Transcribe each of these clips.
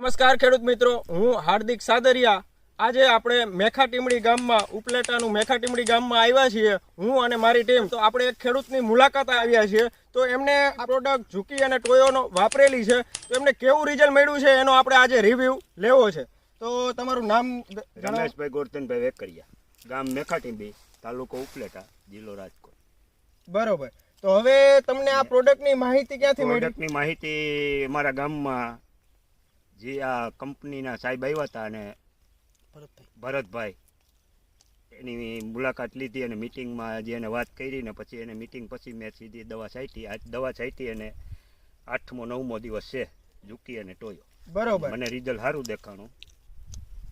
નમસ્કાર ખેડૂત મિત્રો હું હાર્દિક સાદરિયા. આજે આપણે મેખા ટીમડી ગામમાં ઉપલેટાનું મેખા ટીમડી ગામમાં આવ્યા છીએ હું અને મારી ટીમ. તો આપણે એક ખેડૂતની મુલાકાત આવ્યા છીએ. તો એમને આ પ્રોડક્ટ ઝુકી અને ટોયોનો વાપરેલી છે. તો એમને કેવું રિઝલ્ટ મળ્યું છે એનો આપણે આજે રિવ્યૂ લેવો છે. તો તમારું નામ રમેશભાઈ ગોરધનભાઈ વેકરિયા ગામ મેખાટીંબી તાલુકો ઉપલેટા જિલ્લો રાજકોટ. બરોબર. તો હવે તમને આ પ્રોડક્ટની માહિતી ક્યાંથી મળી? પ્રોડક્ટની માહિતી અમારા ગામમાં જે આ કંપનીના સાહેબ આવ્યા હતા અને ભરતભાઈ. એની મુલાકાત લીધી અને મિટિંગમાં જે એને વાત કરી ને પછી એને મિટિંગ પછી મેં સીધી દવા છાંટી. આ દવા છાંટી અને આઠમો નવમો દિવસ છે ઝૂકી અને ટોયો. બરોબર. મને રિઝલ્ટ સારું દેખાણું.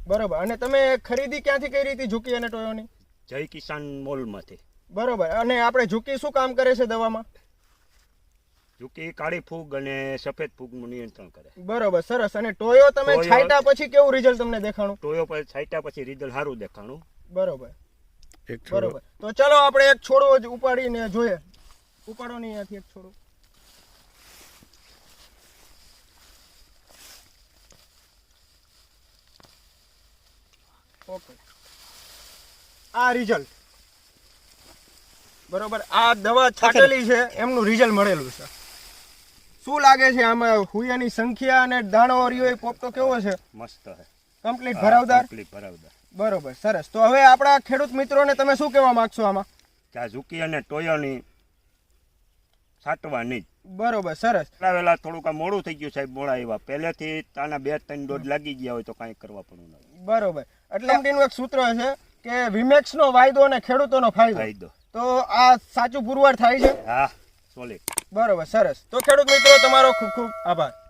બરોબર. અને તમે ખરીદી ક્યાંથી કરી હતી ઝુકી અને ટોયોની? જય કિસાન મોલમાંથી. બરોબર. અને આપણે ઝૂકી શું કામ કરે છે દવામાં? ઝૂકી કાળી ફૂગ અને સફેદ ફૂગનું નિયંત્રણ કરે. બરોબર સરસ. અને ટોયો તમે ટોયો- છાંટ્યા પછી કેવું રિઝલ્ટ તમને દેખાણું? ટોયો પર છાંટ્યા પછી રિઝલ્ટ સારું દેખાણું. બરોબર. બરોબર. તો ચલો આપણે એક છોડવો જ ઉપાડીને જોઈએ. ઉપાડો નહીં અહીંયાથી એક છોડો. ઓકે. આ રિઝલ્ટ બરોબર આ દવા છાંટેલી છે એમનું રિઝલ્ટ મળેલું છે. શું લાગે છે આમાં હુયાની સંખ્યા અને દાણો રહ્યો એ પોપટો કેવો છે? મસ્ત છે. કમ્પ્લીટ ભરાવદાર? કમ્પ્લીટ ભરાવદાર. બરોબર સરસ. તો હવે આપણા ખેડૂત મિત્રોને તમે શું કહેવા માંગશો આમાં? ઝૂકી અને ટોયોની સાટવાની. બરોબર સરસ. વેલા થોડુંક મોડું થઈ ગયું સાહેબ મોડા આવ્યા. પહેલેથી તાના બે ત્રણ દોઢ લાગી ગયા હોય તો કાંઈ કરવા પડવું નથી બરોબર. એટલે એમનું એક સૂત્ર છે કે વિમેક્સનો વાયદો અને ખેડૂતોનો ફાયદો. ફાયદો. તો આ સાચું પુરવાર થાય છે? હા સોલિડ બરોબર સરસ. તો ખેડૂત મિત્રો તમારો ખૂબ ખૂબ આભાર.